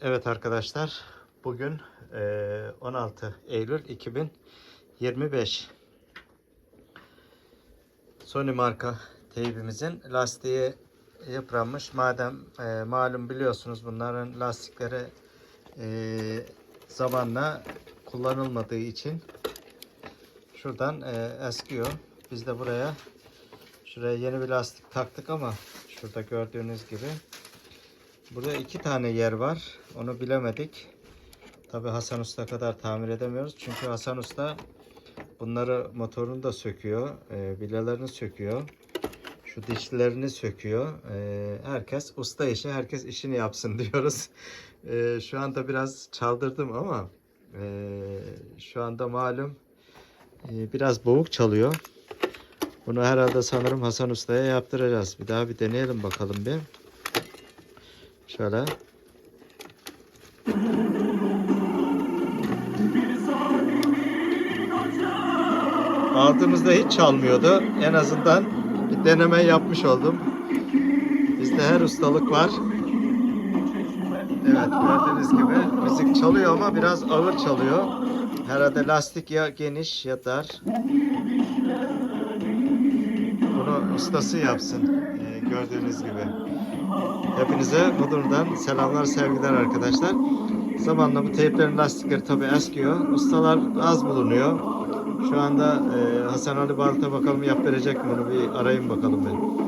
Evet arkadaşlar, bugün eee, 16 Eylül 2025. Sony marka teybimizin lastiği yıpranmış. Madem eee, malum biliyorsunuz bunların lastikleri eee, zamanla kullanılmadığı için şuradan eee, eskiyor. Biz de buraya şuraya yeni bir lastik taktık ama şurada gördüğünüz gibi Burada iki tane yer var. Onu bilemedik. Tabi Hasan Usta kadar tamir edemiyoruz. Çünkü Hasan Usta bunları motorunu da söküyor. E, bilyelerini söküyor. Şu dişlerini söküyor. E, herkes usta işi. Herkes işini yapsın diyoruz. E, şu anda biraz çaldırdım ama e, şu anda malum e, biraz boğuk çalıyor. Bunu herhalde sanırım Hasan Usta'ya yaptıracağız. Bir daha bir deneyelim bakalım bir. Şöyle. Aldığımızda hiç çalmıyordu. En azından bir deneme yapmış oldum. Bizde her ustalık var. Evet gördüğünüz gibi müzik çalıyor ama biraz ağır çalıyor. Herhalde lastik ya geniş ya. Bunu ustası yapsın. Ee, gördüğünüz gibi. Hepinize Mudurnu'dan selamlar, sevgiler arkadaşlar. Zamanla bu teyplerin lastikleri tabi eskiyor. Ustalar az bulunuyor. Şu anda e, Hasan Ali Barut'a bakalım yaptıracak mı onu bir arayayım bakalım ben.